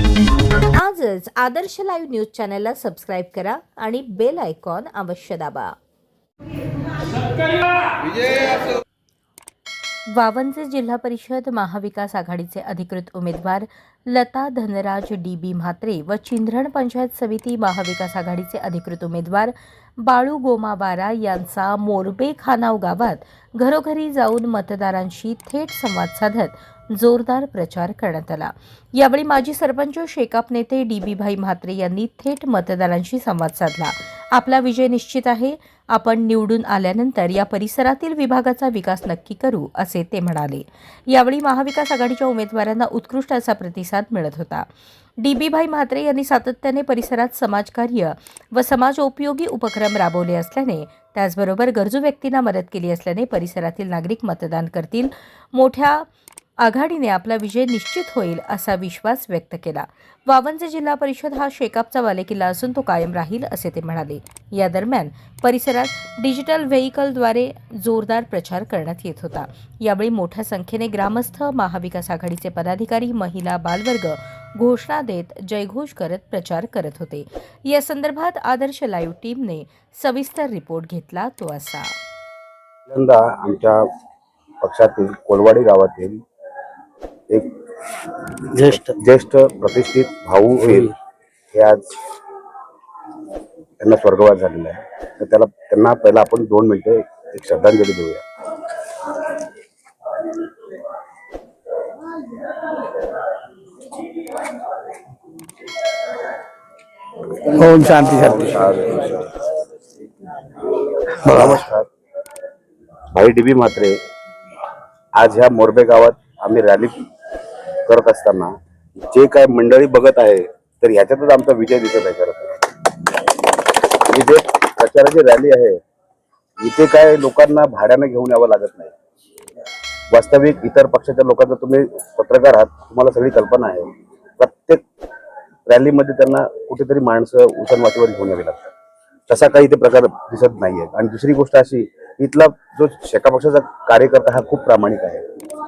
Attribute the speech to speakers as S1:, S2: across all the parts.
S1: आजच आदर्श live news चॅनलला subscribe करा आणि बेल आयकॉन अवश्य दाबा. वावनचे जिल्हा परिषद महाविकास आघाडीचे अधिकृत उमेदवार लता धनराज डी बी म्हात्रे व चिंधरण पंचायत समिती महाविकास आघाडीचे अधिकृत उमेदवार बाळू गोमाबारा यांचा मोरबे खानाव गावात घरोघरी जाऊन मतदारांशी थेट संवाद साधत जोरदार प्रचार करण्यात आला. यावेळी माजी सरपंच शेकाप नेते डी बी भाई म्हात्रे यांनी थेट मतदारांशी संवाद साधला. आपला विजय निश्चित आहे. आपण निवडून आल्यानंतर या परिसरातील विभागाचा विकास नक्की करू असे ते म्हणाले. यावेळी महाविकास आघाडीच्या उमेदवारांना उत्कृष्ट असा प्रतिसाद मिळत होता. डी बी भाई म्हात्रे यांनी सातत्याने परिसरात समाजकार्य व समाजोपयोगी उपक्रम राबवले असल्याने त्याचबरोबर गरजू व्यक्तींना मदत केली असल्याने परिसरातील नागरिक मतदान करतील. मोठ्या आघाडीने आपला विजय निश्चित होईल असा विश्वास व्यक्त केला. वावनचे जिल्हा परिषद हा शेकापचा बालेकिल्ला असून तो कायम राहील असे ते म्हणाले. या दरम्यान परिसरात डिजिटल व्हेकलद्वारे जोरदार प्रचार करण्यात येत होता. यावेळी मोठ्या संख्येने ग्रामस्थ महाविकास आघाडीचे पदाधिकारी महिला बालवर्ग घोषणा देत जयघोष करत प्रचार करत होते. या संदर्भात आदर्श लाईव्ह टीमने सविस्तर रिपोर्ट घेतला तो असा.
S2: आमच्या पक्षातील कोलवाडी गावातील एक
S3: ज्येष्ठ.
S2: ज्येष्ठ प्रतिष्ठित भाऊ होईल हे आज त्यांना स्वर्गवास झालेला आहे. तर त्याला त्यांना पहिला आपण दोन मिनिटे एक श्रद्धांजली देऊया.
S3: ओम शांती शांती.
S2: नमस्कार. भाई डीबी म्हात्रे आज ह्या मोरबे गावात आम्ही रॅली करत असताना जे काय मंडळी बघत आहे तर ह्याच्यातच आमचा विजय दिसत आहे खरं ही जे प्रचाराची रॅली आहे इथे काय लोकांना भाड्यानं घेऊन यावं लागत नाही. वास्तविक इतर पक्षाच्या लोकांचा तुम्ही पत्रकार आहात तुम्हाला सगळी कल्पना आहे. प्रत्येक रॅलीमध्ये त्यांना कुठेतरी माणसं उचलवाटीवर घेऊन यावी लागतात. तसा काही इथे प्रकार दिसत नाहीये. आणि दुसरी गोष्ट अशी इथला जो शेका पक्षाचा कार्यकर्ता हा खूप प्रामाणिक आहे.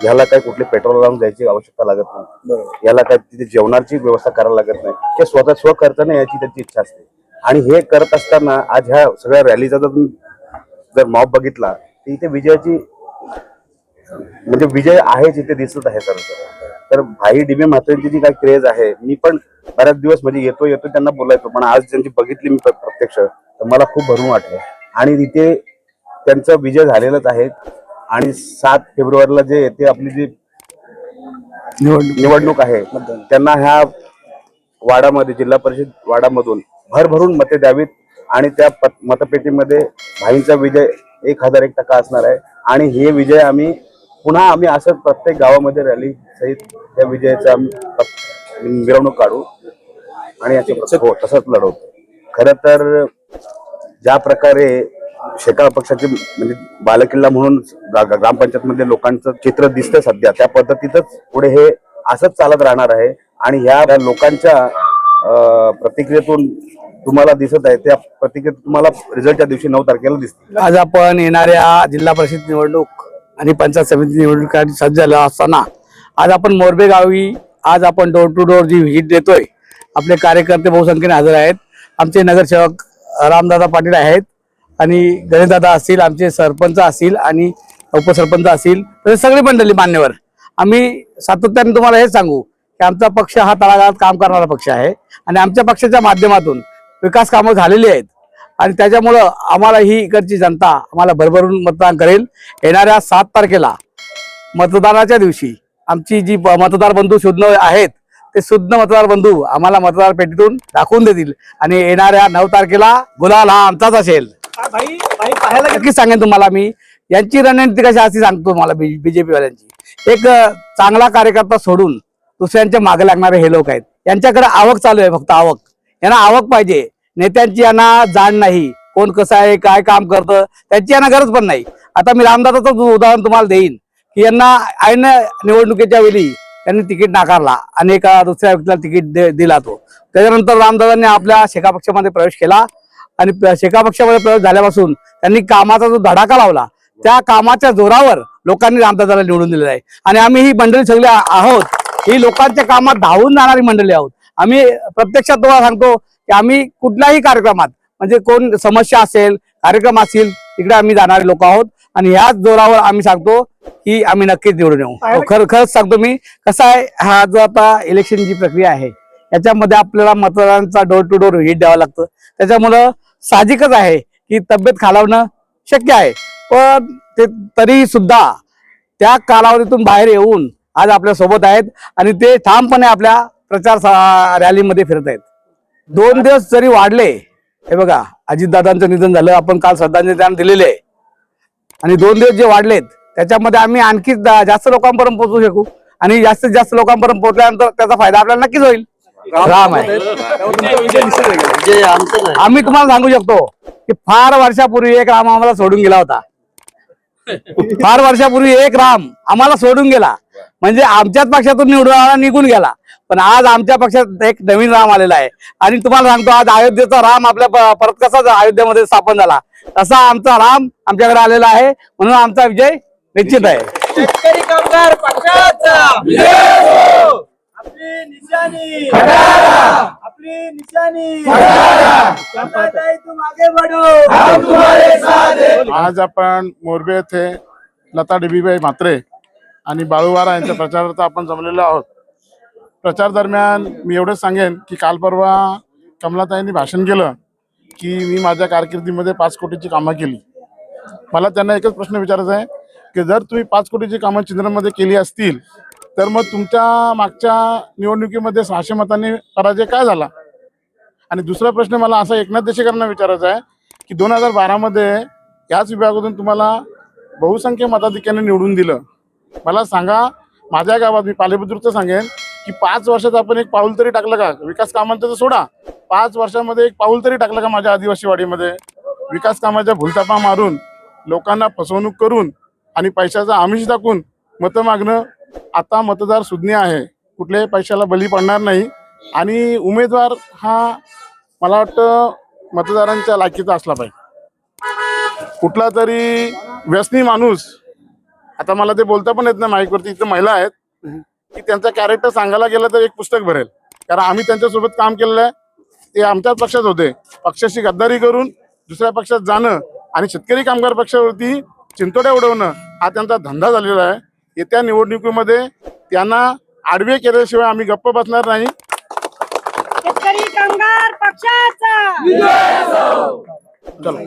S2: ह्याला काही कुठले पेट्रोल लावून जायची आवश्यकता लागत नाही. याला काय तिथे जेवणाची व्यवस्था करायला लागत नाही. ते स्वतः स्व खर्चाने याची त्याची इच्छा असते. आणि हे करत असताना आज ह्या सगळ्या रॅलीचा जर तुम्ही जर मॉब बघितला तर इथे विजयाची म्हणजे विजय आहेच इथे दिसत आहे सर तर भाई डिबे म्हात्रेंची जी काही क्रेज आहे मी पण बऱ्याच दिवस म्हणजे येतो येतो त्यांना बोलायचो पण आज त्यांची बघितली मी प्र- प्रत्यक्ष. तर मला खूप भरून वाटलं. आणि तिथे त्यांचा विजय झालेलाच आहे. आणि सात फेब्रुवारीला जे येते आपली जी
S3: निवडणूक.
S2: आहे त्यांना ह्या वाडामध्ये जिल्हा परिषद वाडामधून भरभरून मते द्यावीत आणि त्या मतपेटीमध्ये भाईंचा विजय एक हजार एक टक्का असणार आहे. आणि हे विजय आम्ही पुन्हा आम्ही असं प्रत्येक गावामध्ये रॅली सहित त्या विजयाचा आम्ही मिरवणूक काढू आणि याचे हो तसंच लढवतो खरं तर ज्या प्रकारे शेकाळ पक्षाचे म्हणजे बालकिल्ला म्हणून ग्रामपंचायतमध्ये लोकांचं चित्र दिसतं सध्या. त्या पद्धतीतच पुढे हे असंच चालत राहणार आहे. आणि ह्या लोकांच्या प्रतिक्रियेतून तुम्हाला दिसत आहे. त्या प्रतिक्रियेत तुम्हाला रिझल्टच्या दिवशी नऊ तारखेला दिसतील.
S3: आज आपण येणाऱ्या जिल्हा परिषद निवडणूक आणि पंचायत समिती निवडणुकीसाठी सज्ज झाला असताना आज आपण मोरबे गावी आज आपण डोर टू डोर जी व्हिजिट देतोय आपले कार्यकर्ते बहुसंख्येने हजर आहेत. आमचे नगरसेवक रामदादा पाटील आहेत. आणि गणेशदादा असतील आमचे सरपंच असतील आणि उपसरपंच असतील तसे सगळी मंडळी मान्यवर. आम्ही सातत्याने तुम्हाला हेच सांगू की आमचा पक्ष हा तळागाळात काम करणारा पक्ष आहे आणि आमच्या पक्षाच्या माध्यमातून विकास कामं झालेली आहेत. आणि त्याच्यामुळं आम्हाला ही इकडची जनता आम्हाला भरभरून मतदान करेल. येणाऱ्या सात तारखेला मतदानाच्या दिवशी आमची जी मतदार बंधू शोधणं आहेत ते शुद्ध मतदार बंधू आम्हाला मतदार पेटीतून दाखवून देतील. आणि येणाऱ्या नऊ तारखेला गुलाल हा आमचाच असेल. नक्कीच सांगेन तुम्हाला मी. यांची रणनीती कशी असती सांगतो मला बीजेपी वाल्यांची एक चांगला कार्यकर्ता सोडून दुसऱ्यांच्या मागे लागणारे हे लोक आहेत. यांच्याकडे आवक चालू आहे फक्त आवक. यांना आवक पाहिजे. नेत्यांची यांना जाण नाही. कोण कसं आहे काय काम करतं त्यांची यांना गरज पण नाही. आता मी रामदादाचं उदाहरण तुम्हाला देईन की यांना आईनं निवडणुकीच्या वेळी त्यांनी तिकीट नाकारला आणि एका दुसऱ्या व्यक्तीला तिकीट दे- दिला तो. त्याच्यानंतर रामदादांनी आपल्या शेका पक्षामध्ये प्रवेश केला. आणि शेका पक्षामध्ये प्रवेश झाल्यापासून त्यांनी कामाचा जो धडाका लावला त्या कामाच्या जोरावर लोकांनी रामदादाला निवडून दिलेलं आहे. आणि आम्ही ही मंडळी सगळी आहोत ही लोकांच्या कामात धावून जाणारी मंडळी आहोत. आम्ही प्रत्यक्षात तुम्हाला सांगतो की आम्ही कुठल्याही कार्यक्रमात म्हणजे कोण समस्या असेल कार्यक्रम असतील तिकडे आम्ही जाणारे लोक आहोत. आणि ह्याच जोरावर आम्ही सांगतो की आम्ही नक्कीच निवडून येऊ. खरं खरंच सांगतो मी कसं आहे हा जो आता इलेक्शनची प्रक्रिया आहे याच्यामध्ये आपल्याला मतदारांचा डोर टू डोर हिट द्यावं लागतं. त्याच्यामुळं साहजिकच आहे की तब्येत खालावणं शक्य आहे. पण ते तरी सुद्धा त्या कालावधीतून बाहेर येऊन आज आपल्यासोबत आहेत आणि ते ठामपणे आपल्या प्रचार रॅलीमध्ये फिरत आहेत. दोन दिवस जरी वाढले हे बघा अजितदादांचं निधन झालं आपण काल श्रद्धांजली त्यांना दिलेले आहे. आणि दोन दिवस जे वाढलेत त्याच्यामध्ये आम्ही आणखी जास्त लोकांपर्यंत पोहोचू शकू. आणि जास्तीत जास्त लोकांपर्यंत पोहोचल्यानंतर त्याचा फायदा आपल्याला नक्कीच होईल. राम आहे.
S4: जे आमचं नाही
S3: आम्ही तुम्हाला सांगू शकतो की फार वर्षापूर्वी एक राम आम्हाला सोडून गेला होता. फार वर्षापूर्वी एक राम आम्हाला सोडून गेला. म्हणजे आमच्याच पक्षातून निवडून आला निघून गेला. पण आज आमच्या पक्षात एक नवीन राम आलेला आहे. आणि तुम्हाला सांगतो आज अयोध्येचा राम आपल्या परत कसा अयोध्येमध्ये स्थापन झाला. तसा आमचा राम आमच्याकडे आलेला आहे. म्हणून आमचा विजय निश्चित आहे.
S4: शेतकरी कामगार पक्षाचा. आपली निशाणी. आपली निशाणी. समाजताई तुम आगे बढ़ो
S5: आज आपण मोरबे येथे लता डिबीबाई म्हात्रे आणि बाळूवारा यांच्या प्रचारार्थ आपण जमलेलो आहोत. प्रचार दरम्यान मी एवढंच सांगेन की काल परवा कमलाताईंनी भाषण केलं की मी माझ्या कारकिर्दीमध्ये पाच कोटीची कामं केली. मला त्यांना एकच प्रश्न विचारायचा आहे की जर तुम्ही पाच कोटीची कामं चिंद्रमध्ये केली असतील तर मग तुमच्या मागच्या निवडणुकीमध्ये सहाशे मतांनी पराजय काय झाला? आणि दुसरा प्रश्न मला असा एकनाथ देशेकरांना विचारायचा आहे की दोन हजार बारामध्ये याच विभागातून तुम्हाला बहुसंख्य मताधिक्याने निवडून दिलं. मला सांगा माझ्या गावात मी पालेबुद्रुकचं सांगेन की पाच वर्षात आपण एक पाऊल तरी टाकलं का? विकास कामांचं तर सोडा. पाच वर्षामध्ये एक पाऊल तरी टाकलं का माझ्या आदिवासी वाडीमध्ये? विकास कामाच्या भुलतापा मारून लोकांना फसवणूक करून आणि पैशाचा आमिष दाखवून मतं मागणं आता मतदार सुज्ञ आहे. कुठल्याही पैशाला बली पडणार नाही. आणि उमेदवार हा मला वाटतं मतदारांच्या लायकीचा असला पाहिजे. कुठला तरी व्यसनी माणूस आता मला ते बोलता पण येत नाही माईकवरती इथं महिला आहेत की त्यांचा कॅरेक्टर सांगायला गेलं तर एक पुस्तक भरेल. कारण आम्ही त्यांच्यासोबत काम केलेलं आहे. ते आमच्याच पक्षात होते. पक्षाशी गद्दारी करून दुसऱ्या पक्षात जाणं आणि शेतकरी कामगार पक्षावरती चिंतोड्या उडवणं हा त्यांचा धंदा झालेला आहे. येत्या निवडणुकीमध्ये त्यांना आडवे केल्याशिवाय आम्ही गप्प बसणार नाही.
S6: शेतकरी कामगार पक्षाचा.
S5: चलो.